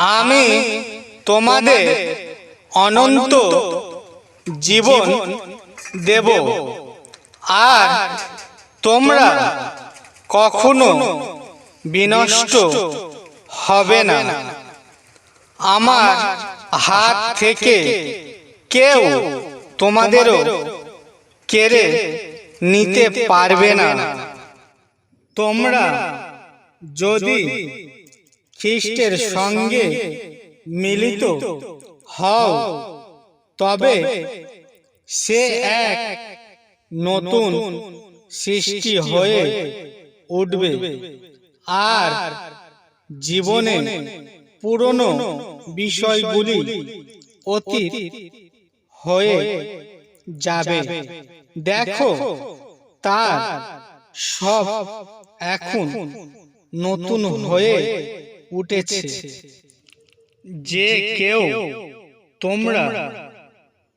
আমি তোমাদের অনন্ত জীবন দেব। আর তোমরা কখনো বিনষ্ট হবে না। আমার হাত থেকে কেউ তোমাদেরও কেড়ে নিতে পারবে না। তোমরা যদি খ্রিস্টের সঙ্গে মিলিত হও। তবে সে এক নতুন সৃষ্টি হয়ে উঠবে। আর জীবনে পুরনো বিষয়গুলি অতীত হয়ে যাবে। দেখো তার সব এখন নতুন হয়ে উঠেছে। যে কেউ তোমরা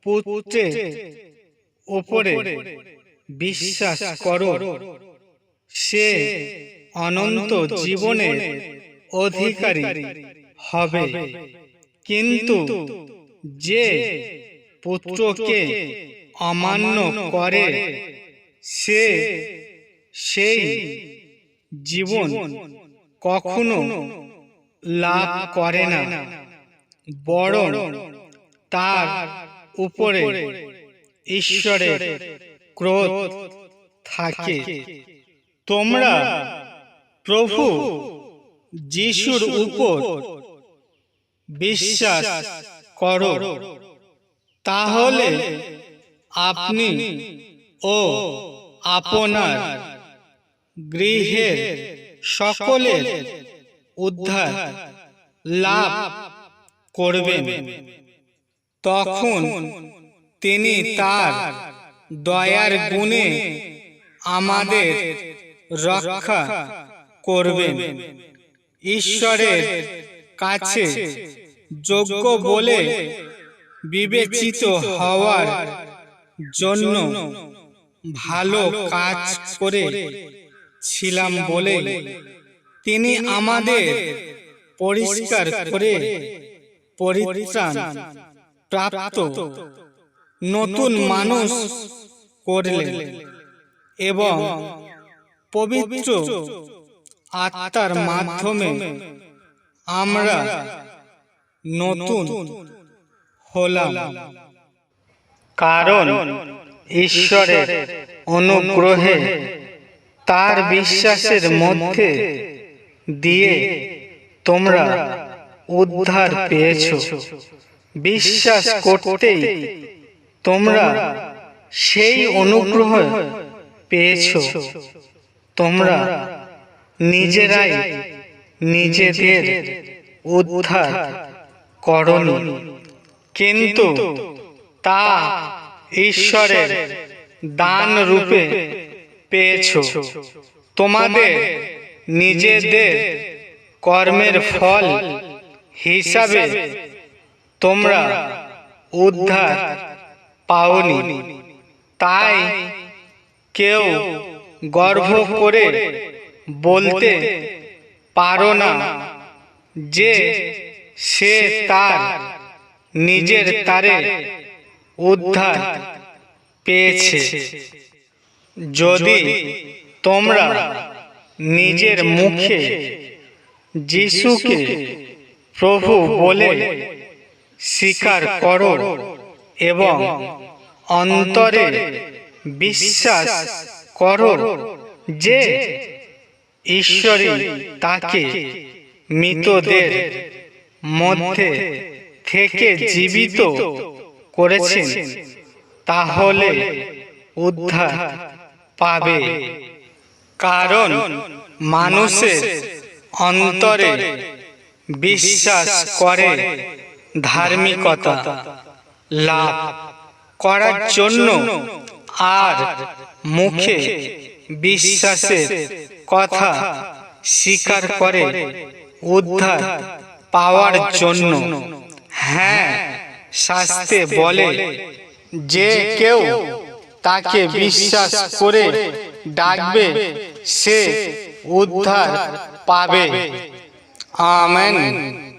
পুত্রের ওপরে বিশ্বাস করো সে অনন্ত জীবনের অধিকারী হবে। কিন্তু যে পুত্রকে অমান্য করে সে সেই জীবন কখনো লাভ করে না, বরং তার উপরে ঈশ্বরের ক্রোধ থাকে। তোমরা প্রভু যিশুর উপর বিশ্বাস করো, তাহলে আপনি ও আপনার গৃহের সকলের উদ্ধার লাভ করবেন। তখন তিনি তার দয়ার গুণে আমাদের রক্ষা করবেন। ঈশ্বরের কাছে যোগ্য বলে বিবেচিত হওয়ার জন্য ভালো কাজ করে ছিলাম বলে তিনি আমাদের পরিষ্কার করে পরিত্রাণ প্রাপ্ত নতুন মানুষ করলেন এবং পবিত্র আত্মার মাধ্যমে আমরা নতুন হলাম। কারণ ঈশ্বরের অনুগ্রহে তার বিশ্বাসের মধ্যে দিয়ে তোমরা উদ্ধার পেয়েছ। বিশ্বাস করতেই তোমরা সেই অনুগ্রহ পেয়েছ। তোমরা নিজেরাই নিজেদের উদ্ধার করনি। কিন্তু তা ঈশ্বরের দান রূপে পেয়েছ। তোমাদের নিজেদের কর্মের ফল হিসাবে তোমরা উদ্ধার পাওনি। তাই কেউ গর্ব করে বলতে পারো না যে সে তার নিজের তারে উদ্ধার পেয়েছে। যদি তোমরা নিজের মুখে যিশুকে প্রভু বলে স্বীকার করো এবং অন্তরে বিশ্বাস করো যে ঈশ্বরী তাকে মৃতদের মধ্যে থেকে জীবিত করেছেন তাহলে উদ্ধার পাবে। কারণ মানুষের অন্তরে বিশ্বাস করে ধার্মিকতা, লাভ করার জন্য আর মুখে বিশ্বাসের কথা স্বীকার করে উদ্ধার পাওয়ার জন্য। হ্যাঁ শাস্তে বলে, যে কেউ তাকে বিশ্বাস করে ডাকবে সে উদ্ধার পাবে আমেন